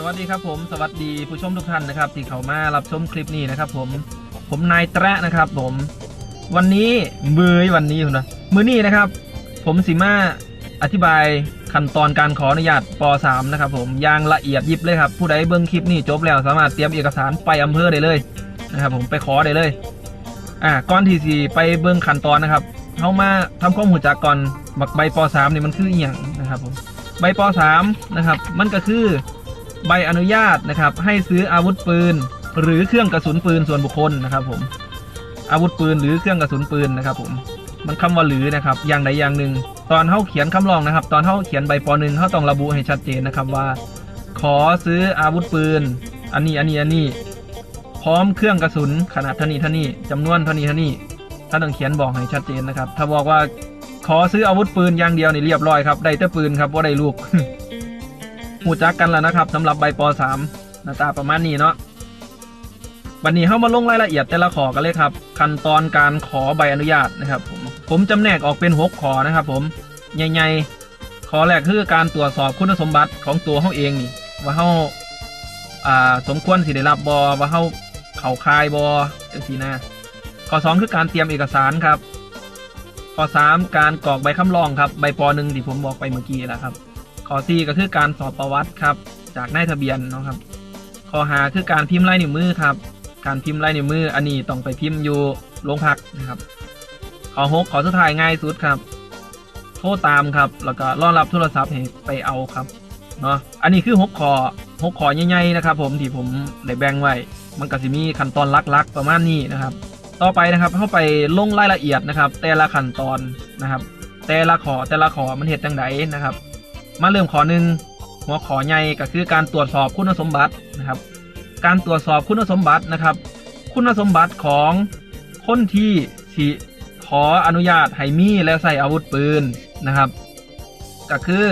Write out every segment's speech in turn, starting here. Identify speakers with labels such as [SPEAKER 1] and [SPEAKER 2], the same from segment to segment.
[SPEAKER 1] สวัสดีครับผมสวัสดีผู้ชมทุกท่านนะครับที่เข้ามารับชมคลิปนี้นะครับ ผมผมนายแตะนะครับ ผม วันนี้มือวันนี้คุณนะมือนี้นะครับ ผมสิมาอธิบายขั้นตอนการขออนุญาตป .3 นะครับ ผมอย่างละเอียดยิบเลยครับ ผู้ใดเบิ่งคลิปนี้จบแล้วสามารถเตรียมเอกสารไปอำเภอได้เลยนะครับ ผมไปขอได้เลย อ่าก่อนที่สิไปเบิ่งขั้นตอนนะครับเข้ามาทำความหูจักก่อนบักใบป .3 นี่มันคืออีหยังนะครับ ผมใบป .3 นะครับ มันก็คือ ใบอนุญาตนะครับ ให้ซื้ออาวุธปืน หรือเครื่องกระสุนปืนส่วนบุคคลนะครับ ผม อาวุธปืนหรือเครื่องกระสุนปืนนะครับ ผม มันคำว่าหรือนะครับ อย่างใดอย่างหนึ่ง ตอนเขาเขียนคำร้องนะครับ ตอนเขาเขียนใบปหนึ่งเขาต้องระบุให้ชัดเจนนะครับว่า ขอซื้ออาวุธปืน อันนี้อันนี้อันนี้ พร้อมเครื่องกระสุนขนาดเท่านี้เท่านี้จำนวนเท่านี้เท่านี้ถ้าต้องเขียนบอกให้ชัดเจนนะครับ ถ้าบอกว่าขอซื้ออาวุธปืนอย่างเดียวนี่เรียบร้อยครับ ได้แต่ปืนครับว่าได้ลูก หูจักกันแล้วนะครับสำหรับใบป .3 หน้าตาประมาณนี้เนาะวันนี้เข้ามาลงรายละเอียดแต่ละขอกันเลยครับ ขั้นตอนการขอใบอนุญาตนะครับ ผมผมจำแนกออกเป็นหกขอนะครับ ผมใหญ่ๆขอแรกคือการตรวจสอบคุณสมบัติของตัวเขาเองนี่ว่าเขาอ่าสมควรสิได้รับบอว่าเขาเข่าคายบอจังสีนะข้อสองคือการเตรียมเอกสารครับข้อสามการกรอกใบคำร้องครับ ใบปหนึ่งที่ผมบอกไปเมื่อกี้แหละครับ ข้อ4ก็คือการสอบประวัติครับ จากนายทะเบียนเนาะครับ ข้อหาคือการพิมพ์ลายนิ้วมือครับ การพิมพ์ลายนิ้วมือ อันนี้ต้องไปพิมพ์อยู่โรงพักนะครับ ข้อ6ขอสุดท้ายง่ายสุดครับ โทรตามครับ แล้วก็รอรับโทรศัพท์ให้ไปเอาครับเนาะอันนี้คือ6ข้อ6ข้อใหญ่ๆนะครับ ผมที่ผมได้แบ่งไว้ มันก็จะมีขั้นตอนลักๆประมาณนี้นะครับ ต่อไปนะครับเข้าไปลงรายละเอียดนะครับ แต่ละขั้นตอนนะครับ แต่ละขอแต่ละข้อมันเหตุจังไดนะครับ มาเริ่มข้อหนึ่งหัวขอใหญ่ก็คือการตรวจสอบคุณสมบัตินะครับ การตรวจสอบคุณสมบัตินะครับ คุณสมบัติของคนที่สิขออนุญาตให้มีและใส่อาวุธปืนนะครับ ก็คือ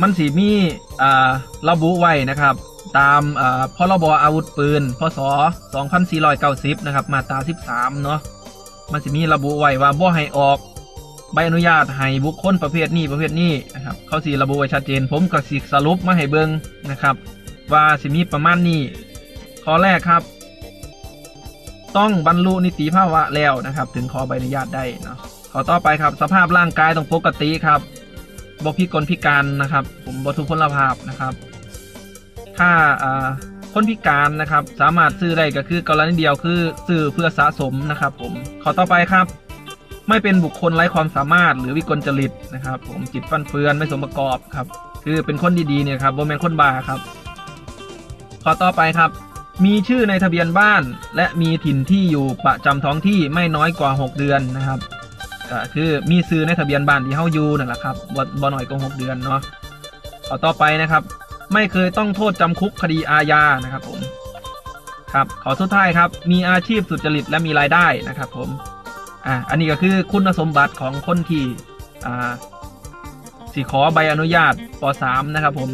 [SPEAKER 1] มันสีมีระบุไว้นะครับ ตามพรบอาวุธปืน พศ 2490 นะครับ มาตรา 13 เนาะมันสิมีระบุไว้ว่าบ่ให้ออก ใบอนุญาตให้บุคคลประเภทนี้ประเภทนี้นะครับเขาสีระบุไว้ชัดเจน ผมก็สิสรุปมาให้เบิงนะครับ ว่าสิมีประมาณนี้ข้อแรกครับ ต้องบรรลุนิติภาวะแล้วนะครับ ถึงขอใบอนุญาตได้เนาะข้อต่อไปครับ สภาพร่างกายต้องปกติครับบพิกลพิการนะครับ ผมบทุพลภาพนะครับ ถ้าอ่าคนพิการนะครับ สามารถซื้อได้ก็คือกรณีเดียวคือซื้อเพื่อสะสมนะครับ ผมข้อต่อไปครับ ไม่เป็นบุคคลไร้ความสามารถหรือวิกลจริตนะครับผมจิตฟันเฟือนไม่สมประกอบครับคือเป็นคนดีๆเนี่ยครับโบแมนคนบาครับข้อต่อไปครับ มีชื่อในทะเบียนบ้าน และมีถิ่นที่อยู่ประจำท้องที่ไม่น้อยกว่า 6 เดือนนะครับก็คือมีซื้อในทะเบียนบ้านที่เฮาอยู่นั่นแหละครับบ่บ่น้อยกว่า6เดือนเนาะข้อต่อไปนะครับ ไม่เคยต้องโทษจำคุกคดีอาญานะครับผมครับขอสุดท้ายครับ มีอาชีพสุจริตและมีรายได้นะครับผม อ่าอันนี้ก็คือคุณสมบัติของคนที่อ่าสิขอใบอนุญาตป .3 นะครับผม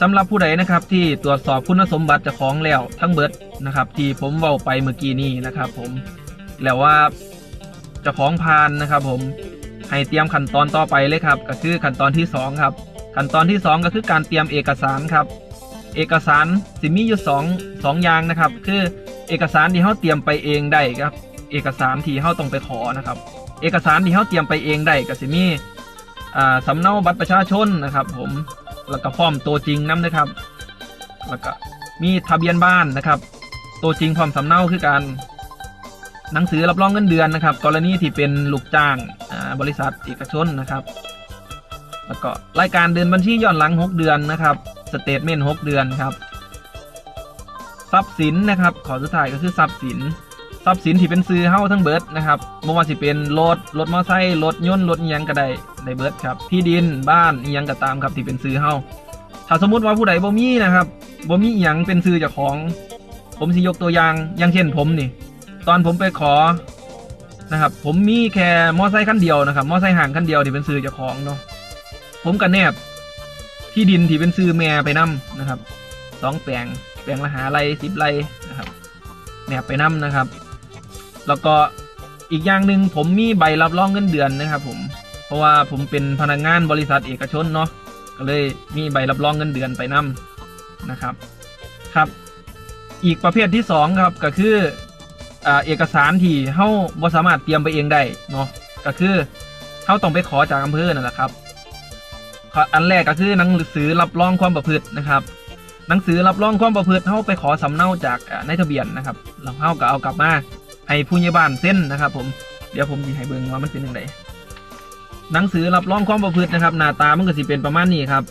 [SPEAKER 1] สำหรับผู้ใดนะครับที่ตรวจสอบคุณสมบัติจ้าของแล้วทั้งเบิดนะครับ ที่ผมเว้าไปเมื่อกี้นี้นะครับ ผมแล้วว่าจ้าของพานนะครับผมให้เตรียมขั้นตอนต่อไปเลยครับ ก็คือขั้นตอนที่สองครับ ขั้นตอนที่สองก็คือการเตรียมเอกสารครับ เอกสารสิมีอยู่สองสองอย่างนะครับ คือเอกสารที่เขาเตรียมไปเองได้ครับ เอกสารที่เขาต้องไปขอนะครับ เอกสารที่เขาเตรียมไปเองได้ก็สิมีอ่าสำเนาบัตรประชาชนนะครับ ผมแล้วก็พร้อมตัวจริงน้ำนะครับ แล้วก็มีทะเบียนบ้านนะครับ ตัวจริงพร้อมสำเนาคือการหนังสือรับรองเงินเดือนนะครับ กรณีที่เป็นลูกจ้างอ่าบริษัทเอกชนนะครับ แล้วก็รายการเดินบัญชีย้อนหลัง 6 เดือนนะครับสเตทเมนต์6เดือนครับ ทรัพย์สินนะครับ ขอสุดท้ายก็คือทรัพย์สิน ทรัพย์สินที่เป็นซื้อเฮ้าทั้งเบิร์ดนะครับไม่ว่าสิเป็นรถรถมอเตอร์ไซค์รถยนต์รถยังก็ได้ได้เบิร์ดครับที่ดินบ้านยังก็ตามครับที่เป็นซื้อเฮ้าถ้าสมมติว่าผู้ใดบ่มีนะครับบ่มีอิหยังเป็นซื้อจากของ ผมสิยกตัวอย่างอย่างเช่นผมนี่ ตอนผมไปขอนะครับ ผมมีแค่มอเตอร์ไซค์คันเดียวนะครับ มอเตอร์ไซค์ห่างคันเดียวที่เป็นซื้อจากของเนาะผมก็แนบที่ดินที่เป็นซื้อแม่ไปนํนะครับสองแปลงแปลงละหาไรสิบไรนะครับแนบไปนํนะครับ แล้วก็อีกอย่างหนึ่งผมมีใบรับรองเงินเดือนนะครับผมเพราะว่าผมเป็นพนักงานบริษัทเอกชนเนาะก็เลยมีใบรับรองเงินเดือนไปนํนะครับครับ อีกประเภทที่สองครับก็คือเอกสารที่เฮาบ่สามารถเตรียมไปเองได้เนาะก็คือเฮาต้องไปขอจากอำเภอนั่นแหละครับ อันแรกก็คือหนังสือรับรองความประพฤตินะครับ หนังสือรับรองความประพฤติเฮาไปขอสำเนาจากนายทะเบียนนะครับแล้วเฮาก็เอากลับมา ให้ผู้ใหญ่บ้านเซ็นนะครับ ผมเดี๋ยวผมจะให้เบิ่งว่ามันเป็นยังไงหนังสือรับรองความประพฤตินะครับ หน้าตามันก็สิเป็นประมาณนี้ครับ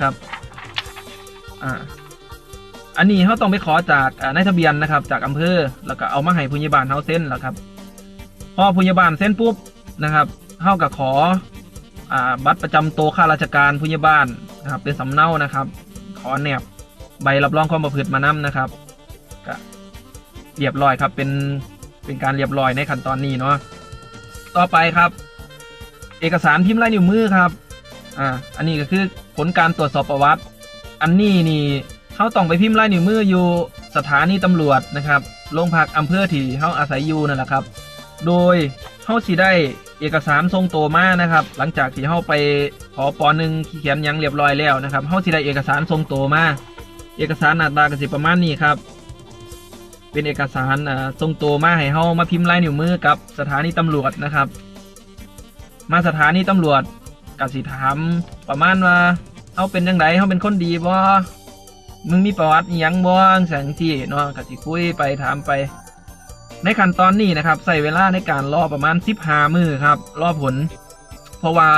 [SPEAKER 1] ครับ อ่า อันนี้เขาต้องไปขอจากนายทะเบียนนะครับ จากอำเภอแล้วก็เอามาให้ผู้ใหญ่บ้านเขาเซ็นแล้วครับ พอผู้ใหญ่บ้านเซ็นปุ๊บนะครับเขาก็ขออ่าบัตรประจำตัวข้าราชการผู้ใหญ่บ้านนะครับ เป็นสำเนานะครับ ขอแนบใบรับรองความประพฤติมานํนะครับก็ เรียบร้อยครับเป็นเป็นการเรียบร้อยในขั้นตอนนี้เนาะต่อไปครับ เอกสารพิมพ์ลายนิ้วมือครับอ่าอันนี้ก็คือผลการตรวจสอบประวัติ อันนี้นี่เขาต้องไปพิมพ์ลายนิ้วมืออยู่สถานีตำรวจนะครับโรงพักอำเภอที่เขาอาศัยอยู่นั่นแหละครับ โดยเขาสิได้เอกสารทรงตัวมานะครับ หลังจากที่เขาไปขอปอหนึ่งเขียนยังเรียบร้อยแล้วนะครับเขาสิได้เอกสารทรงตัวมาเอกสารหน้าตากสิประมาณนี้ครับ เป็นเอกสารอ่าทรงตัวมาให้เขามาพิมพ์ลายนิ้วมือกับสถานีตำรวจนะครับ มาสถานีตำรวจกับสิถามประมาณว่าเขาเป็นยังไงเขาเป็นคนดีบ่มึงมีประวัติยังบ่แสงที่เนาะกับสิคุยไปถามไป ในขั้นตอนนี้นะครับใส่เวลาในการรอประมาณ15มือครับ รอผล เพราะว่า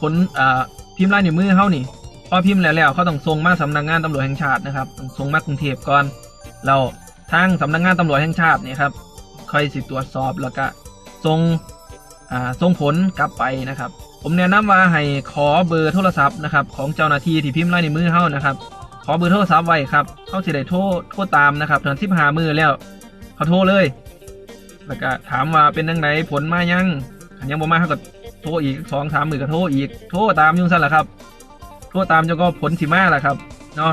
[SPEAKER 1] ผลอ่าพิมพ์ลายนิ้วมือเขานี่พอพิมพ์แล้วแล้วเขาต้องส่งมาสำนักงานตำรวจแห่งชาตินะครับต้องส่งมากรุงเทพก่อนแล้ว ทางสำนักงานตำรวจแห่งชาติเนี่ยครับคอยสิตรวจสอบแล้วก็ส่งส่งผลกลับไปนะครับ ผมแนะนำว่าให้ขอเบอร์โทรศัพท์นะครับของเจ้าหน้าที่ที่พิมพ์ลายนิ้วมือเขานะครับขอเบอร์โทรศัพท์ไว้ครับเขาสิได้โทรโทรตามนะครับถึงสิบหามือแล้วเขาโทรเลย แล้วก็ถามว่าเป็นยังไงผลมายังยังบ่มาเขาก็โทรอีกสองสามมือก็โทรอีกโทรตามยุ่งสั้นแหละครับโทรตามจนก็ผลสิมาแหละครับเนาะ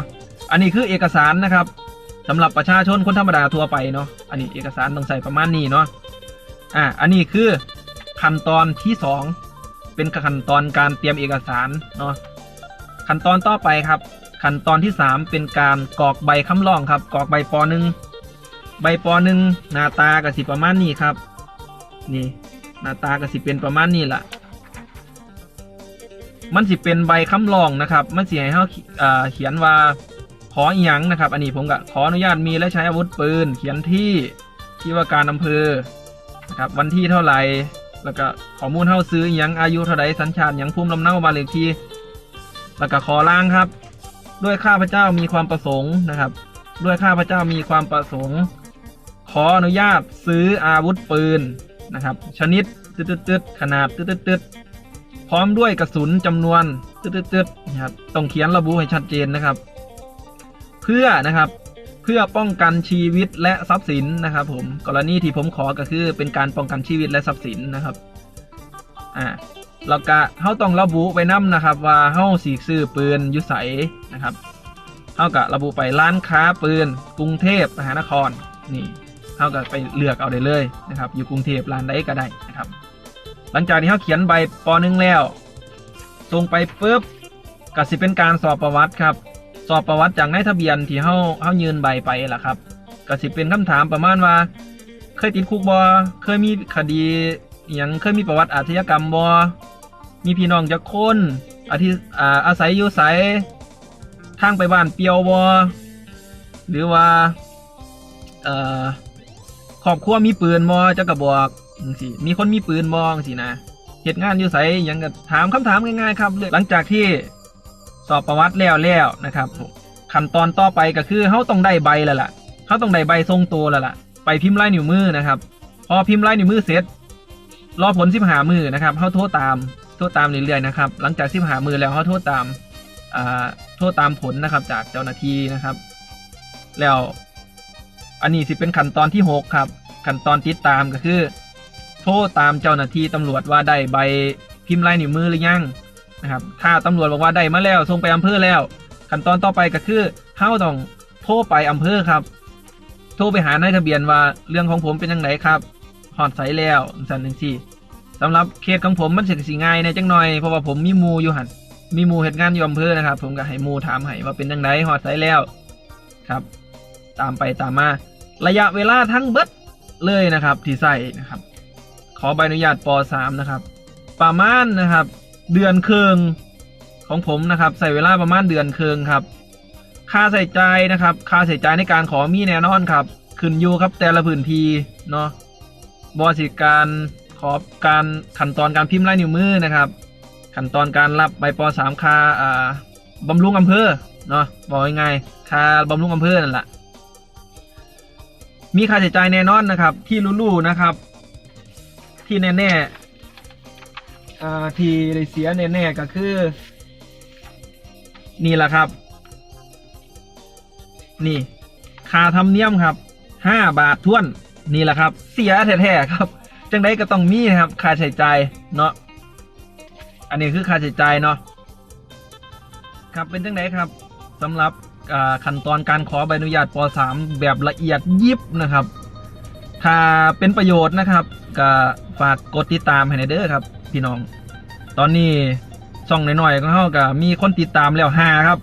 [SPEAKER 1] อันนี้คือเอกสารนะครับ สำหรับประชาชนคนธรรมดาทั่วไปเนาะอันนี้เอกสารต้องใส่ประมาณนี้เนาะอ่าอันนี้คือขั้นตอนที่สองเป็นขั้นตอนการเตรียมเอกสารเนาะขั้นตอนต่อไปครับ ขั้นตอนที่สามเป็นการกรอกใบคำร้องครับกรอกใบปหนึ่งใบปหนึ่งหน้าตากระสิประมาณนี้ครับ นี่หน้าตากระสิเป็นประมาณนี้แหละมันสิเป็นใบคำร้องนะครับ มันสิให้เขาเขียนว่า ขออีหยังนะครับ อันนี้ผมก็ขออนุญาตมีและใช้อาวุธปืน เขียนที่ที่ว่าการอำเภอนะครับวันที่เท่าไหร่แล้วก็ข้อมูลเท่าซื้ออีหยังอายุเท่าไรสัญชาติหยังภูมิลำเนาบ้านเลขที่แล้วก็ขอล่างครับ ด้วยข้าพเจ้ามีความประสงค์นะครับ ด้วยข้าพเจ้ามีความประสงค์ ขออนุญาตซื้ออาวุธปืนนะครับ ชนิดตึ๊ดๆๆขนาดตึ๊ดๆๆพร้อมด้วยกระสุนจำนวนตึ๊ดๆๆนะครับต้องเขียนระบุให้ชัดเจนนะครับ เพื่อนะครับเพื่อป้องกันชีวิตและทรัพย์สินนะครับ ผมกรณีที่ผมขอก็คือเป็นการป้องกันชีวิตและทรัพย์สินนะครับอ่าแล้วก็เขาต้องระบุไว้น้ำนะครับ ว่าเขาสีซื้อปืนยุใสนะครับเขาก็ระบุไปร้านค้าปืนกรุงเทพมหานครนี่เขาก็ไปเลือกเอาได้เลยนะครับ อยู่กรุงเทพร้านใดก็ได้นะครับ หลังจากที่เขาเขียนใบปหนึ่งแล้วส่งไปปุ๊บก็สิเป็นการสอบประวัติครับ สอบประวัติจากนายทะเบียนที่เขาเขายืนใบไปล่ะครับก็สิเป็นคำถามประมาณว่า เคยติดคุกบอเคยมีคดีอย่างเคยมีประวัติอาชญากรรมบอมีพี่น้องจักคนอาทิอ่าอาศัยอยู่ไสทางไปบ้านเปียวบอหรือว่าเอ่อครอบครัวมีปืนบอจักกระบอกจังซี่มีคนมีปืนบอจังซี่นะเหตุงานอยู่ไสอหยังก็ถามคำถามง่ายๆครับหลังจากที่ สอบประวัติแล้วแล้วนะครับขั้นตอนต่อไปก็คือเขาต้องได้ใบแล้วล่ะเขาต้องได้ใบทรงตัวแล้วล่ะ ไปพิมพ์ลายนิ้วมือนะครับ พอพิมพ์ลายนิ้วมือเสร็จ รอผลสิบหามือนะครับเขาโทษตามโทษตามเรื่อยๆนะครับ หลังจากสิบหามือแล้วเขาโทษตามอ่าโทษตามผลนะครับจากเจ้าหน้าที่นะครับ แล้วอันนี้สิเป็นขั้นตอนที่หกครับขั้นตอนติดตามก็คือ โทษตามเจ้าหน้าที่ตำรวจว่าได้ใบพิมพ์ลายนิ้วมือหรือยัง นะครับ ถ้าตำรวจบอกว่าได้มาแล้วส่งไปอำเภอแล้ว ขั้นตอนต่อไปก็คือเฮาต้องโทรไปอำเภอครับ โทรไปหานายทะเบียนว่าเรื่องของผมเป็นยังไงครับหอดใสแล้วสันหนึ่งสี่สำหรับเคสของผมมันเสร็จสีง่ายในจังหน่อยเพราะว่าผมมีมูอยู่หันมีมูเหตุงานอยู่อำเภอนะครับ ผมก็ให้มูถามให้ว่าเป็นยังไงหอดไซแล้วครับ ตามไปตามมา ระยะเวลาทั้งเบิดเลยนะครับที่ใส่นะครับ ขอใบอนุญาตป .3 นะครับ ประมาณนะครับ เดือนเคืองของผมนะครับใส่เวลาประมาณเดือนเคืองครับ ค่าใส่ใจนะครับ ค่าใส่ใจในการขอมีแน่นอนครับขึ้นอยู่ครับแต่ละพื้นที่เนาะบอสิการขอการขั้นตอนการพิมพ์ลายนิ้วมือนะครับ ขั้นตอนการรับใบป .3 ค่าอ่าบำรุงอำเภอเนาะบอกยังไงค่าบำรุงอำเภอนั่นแหละมีค่าใช้จ่ายแน่นอนนะครับ ที่รู้ๆนะครับ ที่แน่ๆ อ่าที่ได้เสียแน่ๆก็คือ นี่แหละครับ นี่ค่าธรรมเนียมครับห้าบาทท้วนนี่แหละครับ เสียแท้ๆครับ จังไดก็ต้องมีนะครับ ค่าใช้จ่ายเนาะอันนี้คือค่าใช้จ่ายเนาะครับเป็นจังไดครับสำหรับขั้นตอนการขอใบอนุญาตป .3 แบบละเอียดยิบนะครับ ถ้าเป็นประโยชน์นะครับ ก็ฝากกดติดตามให้ในเด้อครับ พี่น้อง ตอนนี้ช่องน้อยๆก็เขาก็มีคนติดตามแล้วห้าครับ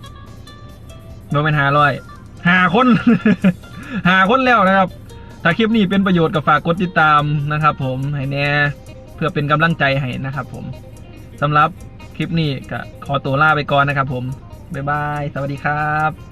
[SPEAKER 1] บ่เป็นหาร้อยหาคนหาคนแล้วนะครับ ถ้าคลิปนี้เป็นประโยชน์ก็ฝากกดติดตามนะครับ ผมให้แน่เพื่อเป็นกำลังใจให้นะครับ ผมสำหรับคลิปนี้ก็ขอตัวลาไปก่อนนะครับ ผมบ๊ายบาย สวัสดีครับ